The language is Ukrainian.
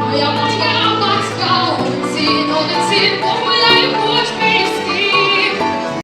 Моя моя батька, оці, оці,